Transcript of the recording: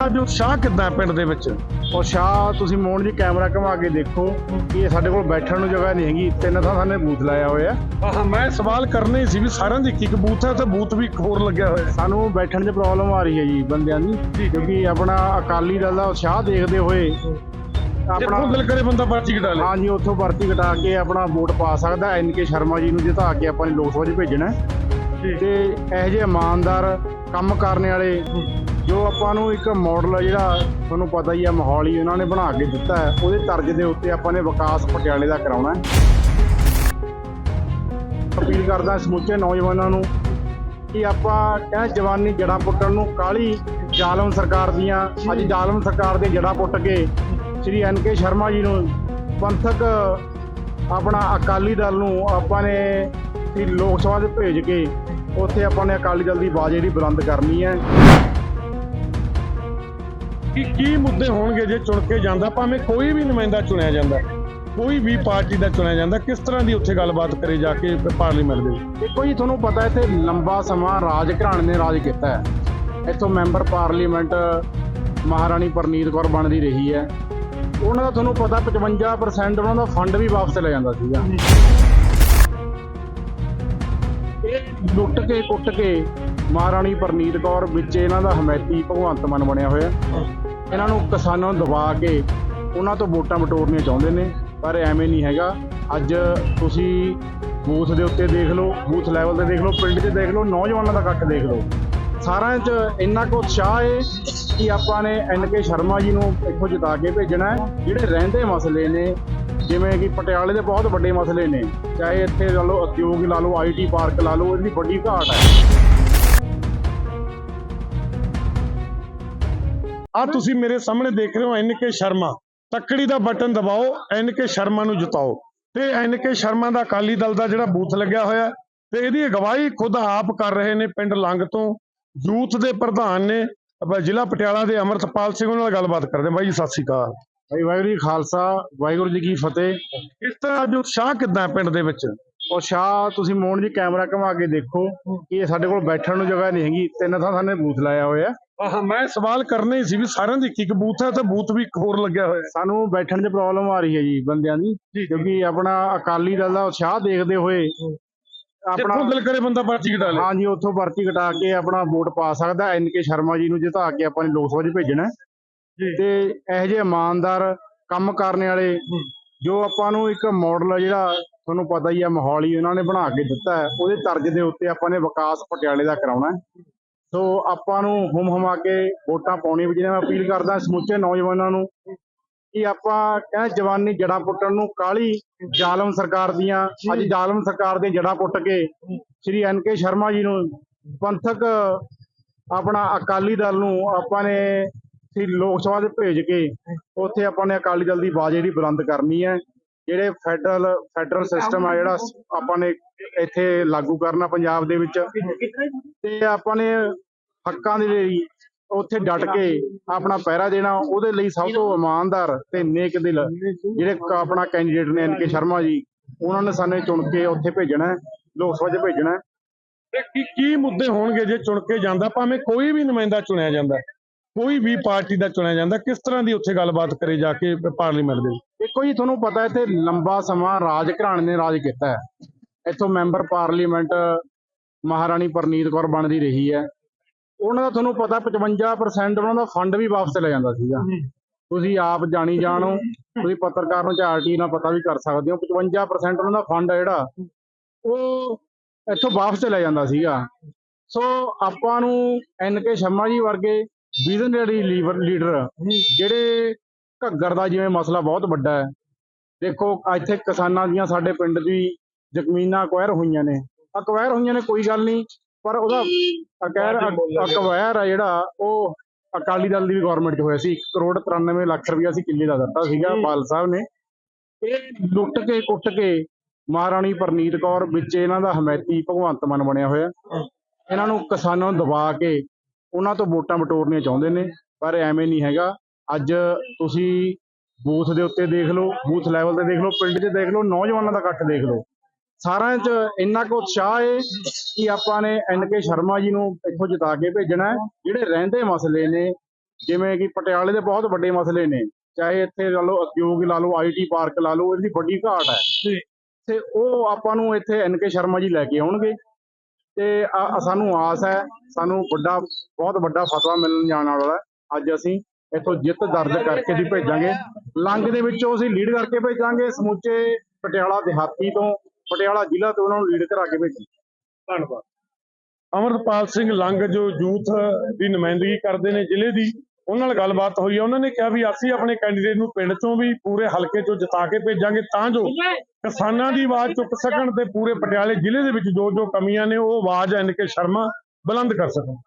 ਅੱਜ ਉਤਸ਼ਾਹ ਕਿੱਦਾਂ ਪਿੰਡ ਦੇ ਵਿੱਚ? ਉਹ ਸ਼ਾਹ ਤੁਸੀਂ ਮੋਹਨ ਜੀ ਕੈਮਰਾ ਘੁਮਾ ਕੇ ਦੇਖੋ ਕਿ ਇਹ ਸਾਡੇ ਕੋਲ ਬੈਠਣ ਨੂੰ ਜਗ੍ਹਾ ਨਹੀਂ ਹੈਗੀ। ਤਿੰਨ ਥਾਂ ਸਾਨੇ ਬੂਥ ਲਾਇਆ ਹੋਇਆ। ਹਾਂ ਮੈਂ ਸਵਾਲ ਕਰਨੇ ਸੀ ਵੀ ਸਾਰਿਆਂ ਦੀ ਇੱਕ ਬੂਥ ਹੈ ਤੇ ਬੂਥ ਵੀ ਇੱਕ ਹੋਰ ਲੱਗਿਆ ਹੋਇਆ। ਸਾਨੂੰ ਬੈਠਣ 'ਚ ਪ੍ਰੋਬਲਮ ਆ ਰਹੀ ਹੈ ਜੀ ਬੰਦਿਆਂ ਦੀ ਕਿਉਂਕਿ ਆਪਣਾ ਅਕਾਲੀ ਦਲ ਦਾ ਉਤਸ਼ਾਹ ਦੇਖਦੇ ਹੋਏ ਆਪਣਾ ਦਿਲ ਕਰੇ ਬੰਦਾ ਪਰਚੀ ਕਟਾ ਲੇ। ਹਾਂ ਜੀ ਉੱਥੋਂ ਭਰਤੀ ਕਟਾ ਕੇ ਆਪਣਾ ਵੋਟ ਪਾ ਸਕਦਾ ਐਨ ਕੇ ਸ਼ਰਮਾ ਜੀ ਨੂੰ ਜਿਤਾ ਕੇ ਆਪਾਂ ਨੇ ਲੋਕ ਸਭਾ 'ਚ ਭੇਜਣਾ। ਤੇ ਇਹੋ ਜਿਹੇ ਇਮਾਨਦਾਰ ਕੰਮ ਕਰਨ ਵਾਲੇ। ਜੋ ਆਪਾਂ ਨੂੰ ਇੱਕ ਮਾਡਲ ਹੈ ਜਿਹੜਾ ਤੁਹਾਨੂੰ ਪਤਾ ਹੀ ਆ, ਮਾਹੌਲ ਹੀ ਉਹਨਾਂ ਨੇ ਬਣਾ ਕੇ ਦਿੱਤਾ ਹੈ, ਉਹਦੇ ਤਰਜ਼ ਦੇ ਉੱਤੇ ਆਪਾਂ ਨੇ ਵਿਕਾਸ ਪਟਿਆਲੇ ਦਾ ਕਰਾਉਣਾ ਹੈ। ਅਪੀਲ ਕਰਦਾ ਸਮੁੱਚੇ ਨੌਜਵਾਨਾਂ ਨੂੰ ਕਿ ਆਪਾਂ ਕਹਿ ਜਵਾਨੀ ਜੜਾਂ ਪੁੱਟਣ ਨੂੰ ਕਾਲੀ ਜ਼ਾਲਮ ਸਰਕਾਰ ਦੀਆਂ, ਅੱਜ ਜ਼ਾਲਮ ਸਰਕਾਰ ਦੇ ਜੜਾਂ ਪੁੱਟ ਕੇ ਸ੍ਰੀ ਐਨ ਕੇ ਸ਼ਰਮਾ ਜੀ ਨੂੰ ਪੰਥਕ ਆਪਣਾ ਅਕਾਲੀ ਦਲ ਨੂੰ ਆਪਾਂ ਨੇ ਲੋਕ ਸਭਾ ਦੇ ਭੇਜ ਕੇ ਉੱਥੇ ਆਪਾਂ ਨੇ ਅਕਾਲੀ ਦਲ ਦੀ ਆਵਾਜ਼ ਜਿਹੜੀ ਬੁਲੰਦ ਕਰਨੀ ਹੈ। ਕਿ ਕੀ ਮੁੱਦੇ ਹੋਣਗੇ ਜੇ ਚੁਣ ਕੇ ਜਾਂਦਾ, ਭਾਵੇਂ ਕੋਈ ਵੀ ਨੁਮਾਇੰਦਾ ਚੁਣਿਆ ਜਾਂਦਾ, ਕੋਈ ਵੀ ਪਾਰਟੀ ਦਾ ਚੁਣਿਆ ਜਾਂਦਾ, ਕਿਸ ਤਰ੍ਹਾਂ ਦੀ ਉੱਥੇ ਗੱਲਬਾਤ ਕਰੇ ਜਾ ਕੇ ਪਾਰਲੀਮੈਂਟ ਦੇ ਵਿੱਚ? ਦੇਖੋ ਜੀ, ਤੁਹਾਨੂੰ ਪਤਾ ਇੱਥੇ ਲੰਬਾ ਸਮਾਂ ਰਾਜ ਘਰਾਣੇ ਨੇ ਰਾਜ ਕੀਤਾ ਹੈ। ਇੱਥੋਂ ਮੈਂਬਰ ਪਾਰਲੀਮੈਂਟ ਮਹਾਰਾਣੀ ਪਰਨੀਤ ਕੌਰ ਬਣਦੀ ਰਹੀ ਹੈ। ਉਹਨਾਂ ਦਾ ਤੁਹਾਨੂੰ ਪਤਾ 55% ਉਹਨਾਂ ਦਾ ਫੰਡ ਵੀ ਵਾਪਸ ਲੈ ਜਾਂਦਾ ਸੀਗਾ। ਲੁੱਟ ਕੇ ਕੁੱਟ ਕੇ ਮਹਾਰਾਣੀ ਪਰਨੀਤ ਕੌਰ ਵਿੱਚ ਇਹਨਾਂ ਦਾ ਹਮੈਤੀ ਭਗਵੰਤ ਮਾਨ ਬਣਿਆ ਹੋਇਆ। ਇਹਨਾਂ ਨੂੰ ਕਿਸਾਨਾਂ ਨੂੰ ਦਬਾ ਕੇ ਉਹਨਾਂ ਤੋਂ ਵੋਟਾਂ ਬਟੋਰਨੀਆਂ ਚਾਹੁੰਦੇ ਨੇ, ਪਰ ਐਵੇਂ ਨਹੀਂ ਹੈਗਾ। ਅੱਜ ਤੁਸੀਂ ਬੂਥ ਦੇ ਉੱਤੇ ਦੇਖ ਲਓ, ਬੂਥ ਲੈਵਲ ਤੇ ਦੇਖ ਲਓ, ਪਿੰਡ 'ਚ ਦੇਖ ਲਓ, ਨੌਜਵਾਨਾਂ ਦਾ ਇਕੱਠ ਦੇਖ ਲਓ। ਸਾਰਿਆਂ 'ਚ ਇੰਨਾ ਕੁ ਉਤਸ਼ਾਹ ਹੈ ਕਿ ਆਪਾਂ ਨੇ ਐਨ ਕੇ ਸ਼ਰਮਾ ਜੀ ਨੂੰ ਇੱਥੋਂ ਜਿਤਾ ਕੇ ਭੇਜਣਾ ਹੈ। ਜਿਹੜੇ ਰਹਿੰਦੇ ਮਸਲੇ ਨੇ ਜਿਵੇਂ ਕਿ ਪਟਿਆਲੇ ਦੇ ਬਹੁਤ ਵੱਡੇ ਮਸਲੇ ਨੇ, ਚਾਹੇ ਇੱਥੇ ਲਾ ਲਓ ਉਦਯੋਗ ਲਾ ਲਓ ਆਈਟੀ ਪਾਰਕ ਲਾ ਲਓ, ਇਹਦੀ ਵੱਡੀ ਘਾਟ ਹੈ। ਆ ਤੁਸੀਂ ਮੇਰੇ ਸਾਹਮਣੇ ਦੇਖ ਰਹੇ ਹੋ ਐਨ ਕੇ ਸ਼ਰਮਾ। ਤੱਕੜੀ ਦਾ ਬਟਨ ਦਬਾਓ, ਐਨ ਕੇ ਸ਼ਰਮਾ ਨੂੰ ਜਿਤਾਓ। ਤੇ ਐਨ ਕੇ ਸ਼ਰਮਾ ਦਾ ਅਕਾਲੀ ਦਲ ਦਾ ਜਿਹੜਾ ਬੂਥ ਲੱਗਿਆ ਹੋਇਆ ਤੇ ਇਹਦੀ ਅਗਵਾਈ ਖੁਦ ਆਪ ਕਰ ਰਹੇ ਨੇ ਪਿੰਡ ਲੰਗ ਤੋਂ। ਯੂਥ ਦੇ ਪ੍ਰਧਾਨ ਨੇ ਜ਼ਿਲ੍ਹਾ ਪਟਿਆਲਾ ਦੇ ਅਮਰਤਪਾਲ ਸਿੰਘ ਉਹਨਾਂ ਨਾਲ ਗੱਲਬਾਤ ਕਰਦੇ ਬਾਈ ਜੀ, ਸਤਿ ਸ਼੍ਰੀ ਅਕਾਲ। ਭਾਈ ਵਾਹਿਗੁਰੂ ਜੀ ਖਾਲਸਾ ਵਾਹਿਗੁਰੂ ਜੀ ਕੀ ਫਤਿਹ। ਇਸ ਤਰ੍ਹਾਂ ਅੱਜ ਉਤਸ਼ਾਹ ਕਿੱਦਾਂ ਪਿੰਡ ਦੇ ਵਿੱਚ? ਉਹ ਸ਼ਾਹ ਤੁਸੀਂ ਮੋਹਨ ਜੀ ਕੈਮਰਾ ਘੁਮਾ ਕੇ ਦੇਖੋ ਕਿ ਇਹ ਸਾਡੇ ਕੋਲ ਬੈਠਣ ਨੂੰ ਜਗ੍ਹਾ ਨਹੀਂ ਹੈਗੀ। ਤਿੰਨ ਥਾਂ ਸਾਨੇ ਬੂਥ ਲਾਇਆ ਹੋਇਆ ਹਾਂ। ਮੈਂ ਸਵਾਲ ਕਰਨੇ ਸੀ ਵੀ ਸਾਰਿਆਂ ਦੀ ਇੱਕ ਬੂਥ ਹੈ ਤੇ ਬੂਥ ਵੀ ਇੱਕ ਹੋਰ ਲੱਗਿਆ ਹੋਇਆ। ਸਾਨੂੰ ਬੈਠਣ 'ਚ ਪ੍ਰੋਬਲਮ ਆ ਰਹੀ ਹੈ ਜੀ ਬੰਦਿਆਂ ਦੀ ਕਿਉਂਕਿ ਆਪਣਾ ਅਕਾਲੀ ਦਲ ਦਾ ਉਤਸ਼ਾਹ ਦੇਖਦੇ ਹੋਏ ਆਪਣਾ ਦਿਲ ਕਰੇ ਬੰਦਾ ਪਰਚੀ ਕਟਾ ਲੇ। ਹਾਂ ਜੀ ਉੱਥੋਂ ਭਰਤੀ ਕਟਾ ਕੇ ਆਪਣਾ ਵੋਟ ਪਾ ਸਕਦਾ ਐਨ ਕੇ ਸ਼ਰਮਾ ਜੀ ਨੂੰ ਜਿਤਾ ਕੇ ਆਪਾਂ ਨੇ ਲੋਕ ਸਭਾ 'ਚ ਭੇਜਣਾ। ਤੇ ਇਹੋ ਜਿਹੇ ਇਮਾਨਦਾਰ ਕੰਮ ਕਰਨ ਵਾਲੇ ਜੋ ਆਪਾਂ ਨੂੰ ਇੱਕ ਮਾਡਲ ਜਿਹੜਾ ਤੁਹਾਨੂੰ ਪਤਾ ਹੀ ਆ ਮਾਹੌਲ ਉਹਨਾਂ ਨੇ ਬਣਾ ਕੇ ਦਿੱਤਾ ਹੈ ਉਹਦੇ ਤਰਜ਼ ਦੇ ਉੱਤੇ ਆਪਾਂ ਨੇ ਵਿਕਾਸ ਪਟਿਆਲੇ ਦਾ ਕਰਾਉਣਾ ਹੈ। ਸੋ ਆਪਾਂ ਨੂੰ ਹੁਮ ਹਮਾ ਕੇ ਵੋਟਾਂ ਪਾਉਣੀਆਂ ਵੀ ਜਿਹਨਾਂ ਮੈਂ ਅਪੀਲ ਕਰਦਾ ਸਮੁੱਚੇ ਨੌਜਵਾਨਾਂ ਨੂੰ ਕਿ ਆਪਾਂ ਕਹਿੰਦੇ ਜਵਾਨੀ ਜੜਾਂ ਪੁੱਟਣ ਨੂੰ ਕਾਲੀ ਜ਼ਾਲਮ ਸਰਕਾਰ ਦੀਆਂ ਅੱਜ ਜ਼ਾਲਮ ਸਰਕਾਰ ਦੇ ਜੜਾਂ ਪੁੱਟ ਕੇ ਸ੍ਰੀ ਐਨ ਕੇ ਸ਼ਰਮਾ ਜੀ ਨੂੰ ਪੰਥਕ ਆਪਣਾ ਅਕਾਲੀ ਦਲ ਨੂੰ ਆਪਾਂ ਨੇ ਸੀ ਲੋਕ ਸਭਾ ਦੇ ਭੇਜ ਕੇ ਉੱਥੇ ਆਪਾਂ ਨੇ ਅਕਾਲੀ ਦਲ ਦੀ ਆਵਾਜ਼ ਜਿਹੜੀ ਬੁਲੰਦ ਕਰਨੀ ਹੈ, ਜਿਹੜੇ ਫੈਡਰਲ ਫੈਡਰਲ ਸਿਸਟਮ ਆ ਜਿਹੜਾ ਆਪਾਂ ਨੇ ਇੱਥੇ ਲਾਗੂ ਕਰਨਾ ਪੰਜਾਬ ਦੇ ਵਿੱਚ। ਤੇ ਆਪਾਂ ਨੇ ਹੱਕਾਂ ਦੇ ਲਈ ਉੱਥੇ ਡਟ ਕੇ ਆਪਣਾ ਪਹਿਰਾ ਦੇਣਾ, ਉਹਦੇ ਲਈ ਸਭ ਤੋਂ ਇਮਾਨਦਾਰ ਤੇ ਨੇਕ ਦਿਲ ਜਿਹੜੇ ਆਪਣਾ ਕੈਂਡੀਡੇਟ ਨੇ ਐਨ ਕੇ ਸ਼ਰਮਾ ਜੀ, ਉਹਨਾਂ ਨੇ ਸਾਨੂੰ ਚੁਣ ਕੇ ਉੱਥੇ ਭੇਜਣਾ ਲੋਕ ਸਭਾ 'ਚ ਭੇਜਣਾ ਤੇ ਕੀ ਕੀ ਮੁੱਦੇ ਹੋਣਗੇ ਜੇ ਚੁਣ ਕੇ ਜਾਂਦਾ, ਭਾਵੇਂ ਕੋਈ ਵੀ ਨੁਮਾਇੰਦਾ ਚੁਣਿਆ ਜਾਂਦਾ। ਕੋਈ ਵੀ ਪਾਰਟੀ ਦਾ ਚੁਣਿਆ ਜਾਂਦਾ ਕਿਸ ਤਰ੍ਹਾਂ ਦੀ ਉੱਥੇ ਗੱਲਬਾਤ ਕਰੇ ਜਾ ਕੇ ਪਾਰਲੀਮੈਂਟ ਦੇ ਵਿੱਚ? ਦੇਖੋ ਜੀ ਤੁਹਾਨੂੰ ਪਤਾ ਇੱਥੇ ਲੰਬਾ ਸਮਾਂ ਰਾਜ ਘਰਾਣੇ ਨੇ ਰਾਜ ਕੀਤਾ ਹੈ। ਇੱਥੋਂ ਮੈਂਬਰ ਪਾਰਲੀਮੈਂਟ ਮਹਾਰਾਣੀ ਪਰਨੀਤ ਕੌਰ ਬਣਦੀ ਰਹੀ ਹੈ। ਉਹਨਾਂ ਦਾ ਤੁਹਾਨੂੰ ਪਤਾ 55% ਉਹਨਾਂ ਦਾ ਫੰਡ ਵੀ ਵਾਪਸ ਲੈ ਜਾਂਦਾ ਸੀਗਾ। ਤੁਸੀਂ ਆਪ ਜਾਣੀ ਜਾਣੋ ਤੁਸੀਂ ਪੱਤਰਕਾਰ ਨੂੰ ਚਾਰਟੀ ਨਾਲ ਪਤਾ ਵੀ ਕਰ ਸਕਦੇ ਹੋ 55% ਉਹਨਾਂ ਦਾ ਫੰਡ ਹੈ ਜਿਹੜਾ ਉਹ ਇੱਥੋਂ ਵਾਪਸ ਚਲਾ ਜਾਂਦਾ ਸੀਗਾ। ਸੋ ਆਪਾਂ ਨੂੰ ਐਨ ਕੇ ਸ਼ਰਮਾ ਜੀ ਵਰਗੇ ਵਿਜ਼ਨਰੀ ਲੀਡਰ ਲੀਡਰ ਜਿਹੜੇ ਘੱਗਰ ਦਾ ਜਿਵੇਂ ਮਸਲਾ ਬਹੁਤ ਵੱਡਾ ਹੈ। ਦੇਖੋ ਇੱਥੇ ਕਿਸਾਨਾਂ ਦੀਆਂ ਸਾਡੇ ਪਿੰਡ ਦੀ ਜ਼ਮੀਨਾਂ ਅਕਵਾਇਰ ਹੋਈਆਂ ਨੇ। ਅਕਵਾਇਰ ਹੋਈਆਂ ਨੇ ਕੋਈ ਗੱਲ ਨਹੀਂ ਪਰ ਉਹਦਾ ਅਕਵਾਇਰ ਅਕਵਾਇਰ ਆ ਜਿਹੜਾ ਉਹ ਅਕਾਲੀ ਦਲ ਦੀ ਵੀ ਗਵਰਨਮੈਂਟ 'ਚ ਹੋਇਆ ਸੀ। 1 ਕਰੋੜ 93 ਲੱਖ ਰੁਪਇਆ ਸੀ ਕਿੱਲੇ ਦਾ ਦਿੱਤਾ ਸੀਗਾ ਬਾਲ ਸਾਹਿਬ ਨੇ। ਇਹ ਲੁੱਟ ਕੇ ਕੁੱਟ ਕੇ ਮਹਾਰਾਣੀ ਪਰਨੀਤ ਕੌਰ ਵਿੱਚ ਇਹਨਾਂ ਦਾ ਹਮੈਤੀ ਭਗਵੰਤ ਮਾਨ ਬਣਿਆ ਹੋਇਆ। ਇਹਨਾਂ ਨੂੰ ਕਿਸਾਨਾਂ ਨੂੰ ਦਬਾ ਕੇ ਉਹਨਾਂ ਤੋਂ ਵੋਟਾਂ ਬਟੋਰਨੀਆਂ ਚਾਹੁੰਦੇ ਨੇ ਪਰ ਐਵੇਂ ਨਹੀਂ ਹੈਗਾ। ਅੱਜ ਤੁਸੀਂ ਬੂਥ ਦੇ ਉੱਤੇ ਦੇਖ ਲਓ ਬੂਥ ਲੈਵਲ ਤੇ ਦੇਖ ਲਓ ਪਿੰਡ 'ਚ ਦੇਖ ਲਓ ਨੌਜਵਾਨਾਂ ਦਾ ਇਕੱਠ ਦੇਖ ਲਓ। ਸਾਰਿਆਂ 'ਚ ਇੰਨਾ ਕੁ ਉਤਸ਼ਾਹ ਹੈ ਕਿ ਆਪਾਂ ਨੇ ਐਨ ਕੇ ਸ਼ਰਮਾ ਜੀ ਨੂੰ ਇੱਥੋਂ ਜਿਤਾ ਕੇ ਭੇਜਣਾ ਜਿਹੜੇ ਰਹਿੰਦੇ ਮਸਲੇ ਨੇ ਜਿਵੇਂ ਕਿ ਪਟਿਆਲੇ ਦੇ ਬਹੁਤ ਵੱਡੇ ਮਸਲੇ ਨੇ ਚਾਹੇ ਇੱਥੇ ਲਾ ਲਓ ਉਦਯੋਗ ਲਾ ਲਓ ਆਈਟੀ ਪਾਰਕ ਲਾ ਲਓ ਇਹਦੀ ਵੱਡੀ ਘਾਟ ਹੈ। ਤੇ ਉਹ ਆਪਾਂ ਨੂੰ ਇੱਥੇ ਐਨ ਕੇ ਸ਼ਰਮਾ ਜੀ ਲੈ ਕੇ ਆਉਣਗੇ। ਤੇ ਸਾਨੂੰ ਆਸ ਹੈ, ਸਾਨੂੰ ਵੱਡਾ, ਬਹੁਤ ਵੱਡਾ ਫਤਵਾ ਮਿਲਣ ਜਾਣ ਵਾਲਾ ਹੈ। ਅੱਜ ਅਸੀਂ ਇੱਥੋਂ ਜਿੱਤ ਦਰਜ ਕਰਕੇ ਦੀ ਭੇਜਾਂਗੇ। ਲੰਗ ਦੇ ਵਿੱਚੋਂ ਅਸੀਂ ਲੀਡ ਕਰਕੇ ਭੇਜਾਂਗੇ, ਸਮੁੱਚੇ ਪਟਿਆਲਾ ਦਿਹਾਤੀ ਤੋਂ, ਪਟਿਆਲਾ ਜ਼ਿਲ੍ਹਾ ਤੋਂ ਉਹਨਾਂ ਨੂੰ ਲੀਡ ਕਰਾ ਕੇ ਭੇਜਾਂਗੇ ਧੰਨਵਾਦ। ਅਮਰਪਾਲ ਸਿੰਘ ਲੰਗ ਜੋ ਯੂਥ ਦੀ ਨੁਮਾਇੰਦਗੀ ਕਰਦੇ ਨੇ ਜ਼ਿਲ੍ਹੇ ਦੀ ਉਹਨਾਂ ਨਾਲ ਗੱਲਬਾਤ ਹੋਈ ਹੈ ਉਹਨਾਂ ਨੇ ਕਿਹਾ ਵੀ ਅਸੀਂ ਆਪਣੇ ਕੈਂਡੀਡੇਟ ਨੂੰ ਪਿੰਡ ਚੋਂ ਵੀ ਪੂਰੇ ਹਲਕੇ ਚੋਂ ਜਿਤਾ ਕੇ ਭੇਜਾਂਗੇ, ਤਾਂ ਜੋ ਕਿਸਾਨਾਂ ਦੀ ਆਵਾਜ਼ ਚੁੱਕ ਸਕਣ ਤੇ ਪੂਰੇ ਪਟਿਆਲੇ ਜ਼ਿਲ੍ਹੇ ਦੇ ਵਿੱਚ ਜੋ ਜੋ ਕਮੀਆਂ ਨੇ, ਉਹ ਆਵਾਜ਼ ਐਨ ਕੇ ਸ਼ਰਮਾ ਬੁਲੰਦ ਕਰ ਸਕਣ।